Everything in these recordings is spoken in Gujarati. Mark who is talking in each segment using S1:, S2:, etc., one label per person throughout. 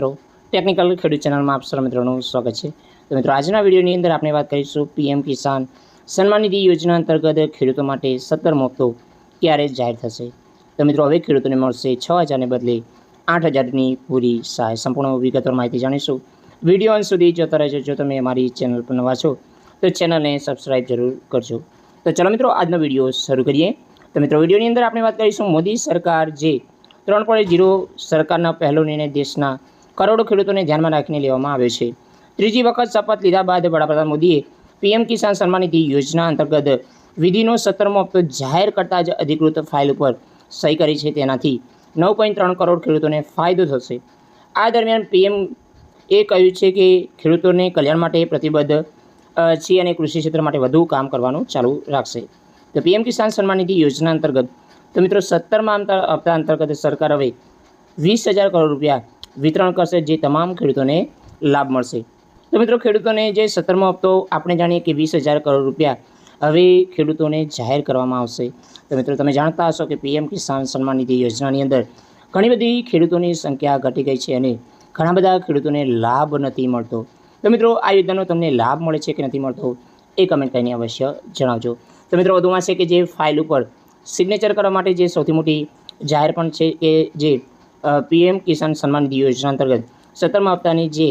S1: મિત્રો ટેકનિકલ ખેડૂત ચેનલમાં આપ સર્વ મિત્રોનું સ્વાગત છે. તો મિત્રો, આજના વિડીયોની અંદર આપણે વાત કરીશું પીએમ કિસાન સન્માન નિધિ યોજના અંતર્ગત ખેડૂતો માટે સત્તર હપ્તો ક્યારે જાહેર થશે? તો મિત્રો, હવે ખેડૂતોને મળશે છ હજારને બદલે આઠ હજારની પૂરી સહાય. સંપૂર્ણ વિગતવાર માહિતી જાણીશું. વીડિયો અંત સુધી જોતા રહેજો. જો તમે અમારી ચેનલ પર નવા છો, તો ચેનલને સબસ્ક્રાઈબ જરૂર કરજો. તો ચલો મિત્રો, આજનો વીડિયો શરૂ કરીએ. તો મિત્રો, વિડીયોની અંદર આપણે વાત કરીશું મોદી સરકાર જે ત્રણ પોઈન્ટ જીરો સરકારના પહેલો નિર્ણય દેશના કરોડો ખેડૂતોને ધ્યાનમાં રાખીને લેવામાં આવ્યો છે. ત્રીજી વખત શપથ લીધા બાદ વડાપ્રધાન મોદીએ પીએમ કિસાન સન્માન નિધિ યોજના અંતર્ગત વિધિનો સત્તરમો હપ્તો જાહેર કરતાં જ અધિકૃત ફાઇલ ઉપર સહી કરી છે. તેનાથી નવ પોઈન્ટ ત્રણ કરોડ ખેડૂતોને ફાયદો થશે. આ દરમિયાન પીએમ એ કહ્યું છે કે ખેડૂતોને કલ્યાણ માટે પ્રતિબદ્ધ છે અને કૃષિ ક્ષેત્ર માટે વધુ કામ કરવાનું ચાલુ રાખશે. તો પીએમ કિસાન સન્માન નિધિ યોજના અંતર્ગત, તો મિત્રો સત્તરમાં હપ્તા અંતર્ગત સરકાર હવે વીસ હજાર કરોડ રૂપિયા વિતરણ કરશે જે તમામ ખેડૂતોને લાભ મળશે. તો મિત્રો, ખેડૂતોને જે સત્તરમો હપ્તો આપણે જાણીએ કે વીસ હજાર કરોડ રૂપિયા હવે ખેડૂતોને જાહેર કરવામાં આવશે. તો મિત્રો, તમે જાણતા હશો કે પીએમ કિસાન સન્માન નિધિ યોજનાની અંદર ઘણી બધી ખેડૂતોની સંખ્યા ઘટી ગઈ છે અને ઘણા બધા ખેડૂતોને લાભ નથી મળતો. તો મિત્રો, આ યોજનાનો તમને લાભ મળે છે કે નથી મળતો એ કમેન્ટ કરીને અવશ્ય જણાવજો. તો મિત્રો, વધુમાં છે કે જે ફાઇલ ઉપર સિગ્નેચર કરવા માટે જે સૌથી મોટી જાહેર પણ છે કે જે પીએમ કિસાન સન્માન નિધિ યોજના અંતર્ગત સત્તરમા હપ્તાની જે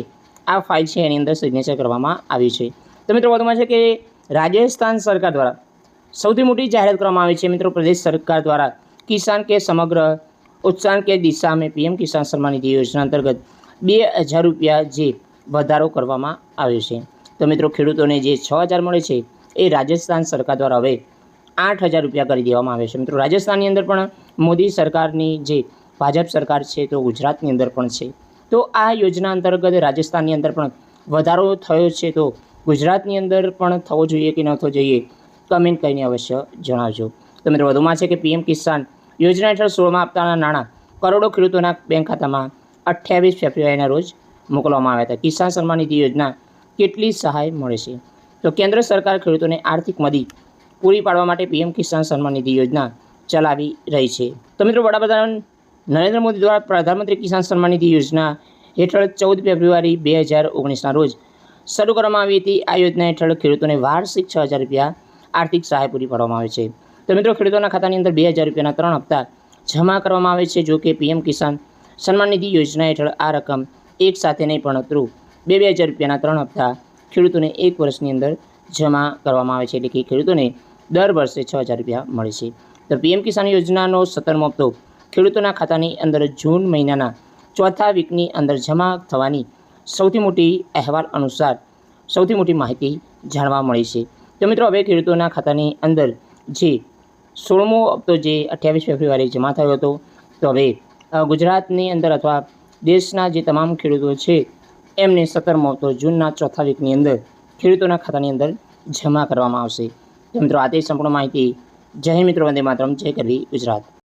S1: આ ફાઇલ છે એની અંદર સિગ્નેચર કરવામાં આવી છે. તો મિત્રો, વધુમાં છે કે રાજસ્થાન સરકાર દ્વારા સૌથી મોટી જાહેરાત કરવામાં આવી છે મિત્રો, પ્રદેશ સરકાર દ્વારા કિસાન કે સમગ્ર ઉત્સાહ કે દિશા में પીએમ કિસાન સન્માન નિધિ યોજના અંતર્ગત બે હજાર રૂપિયા જે વધારો કરવામાં આવ્યો છે. તો મિત્રો, ખેડૂતોને જે છ હજાર મળે છે એ રાજસ્થાન સરકાર દ્વારા હવે આઠ હજાર રૂપિયા કરી દેવામાં આવે છે. મિત્રો, રાજસ્થાનની અંદર પણ મોદી સરકારની જે ભાજપ સરકાર છે, તો ગુજરાતની અંદર પણ છે. તો આ યોજના અંતર્ગત રાજસ્થાનની અંદર પણ વધારો થયો છે, તો ગુજરાતની અંદર પણ થવો જોઈએ કે ન થવો જોઈએ કમેન્ટ કરીને અવશ્ય જણાવજો. તો મિત્રો, વધુમાં છે કે પીએમ કિસાન યોજના હેઠળ સોળમાં આપતાના નાણાં કરોડો ખેડૂતોના બેંક ખાતામાં અઠ્યાવીસ ફેબ્રુઆરીના રોજ મોકલવામાં આવ્યા હતા. કિસાન સન્માન નિધિ યોજના કેટલી સહાય મળે છે? તો કેન્દ્ર સરકાર ખેડૂતોને આર્થિક મદદ પૂરી પાડવા માટે પીએમ કિસાન સન્માન નિધિ યોજના ચલાવી રહી છે. તો મિત્રો, વડાપ્રધાન નરેન્દ્ર મોદી દ્વારા પ્રધાનમંત્રી કિસાન સન્માન નિધિ યોજના હેઠળ ચૌદ ફેબ્રુઆરી બે હજાર ઓગણીસના રોજ શરૂ કરવામાં આવી હતી. આ યોજના હેઠળ ખેડૂતોને વાર્ષિક છ હજાર રૂપિયા આર્થિક સહાય પૂરી પાડવામાં આવે છે. તો મિત્રો, ખેડૂતોના ખાતાની અંદર બે હજાર રૂપિયાના ત્રણ હપ્તા જમા કરવામાં આવે છે, જો કે પીએમ કિસાન સન્માન નિધિ યોજના હેઠળ આ રકમ એક સાથે નહીં, પણ પરંતુ બે બે હજાર રૂપિયાના ત્રણ હપ્તા ખેડૂતોને એક વર્ષની અંદર જમા કરવામાં આવે છે. એટલે કે ખેડૂતોને દર વર્ષે છ હજાર રૂપિયા મળે છે. તો પીએમ કિસાન યોજનાનો સત્તરમો હપ્તો ખેડૂતોના ખાતાની અંદર જૂન મહિનાના ચોથા વીકની અંદર જમા થવાની સૌથી મોટી અહેવાલ અનુસાર સૌથી મોટી માહિતી જાણવા મળી છે. તો મિત્રો, હવે ખેડૂતોના ખાતાની અંદર જે સોળમો હપ્તો જે અઠ્યાવીસ ફેબ્રુઆરી જમા થયો હતો, તો હવે ગુજરાતની અંદર અથવા દેશના જે તમામ ખેડૂતો છે, એમને સત્તરમો હપ્તો જૂનના ચોથા વીકની અંદર ખેડૂતોના ખાતાની અંદર જમા કરવામાં આવશે. તો મિત્રો, આ તે સંપૂર્ણ માહિતી. જય મિત્રો, વંદે માતરમ. જય કરવી ગુજરાત.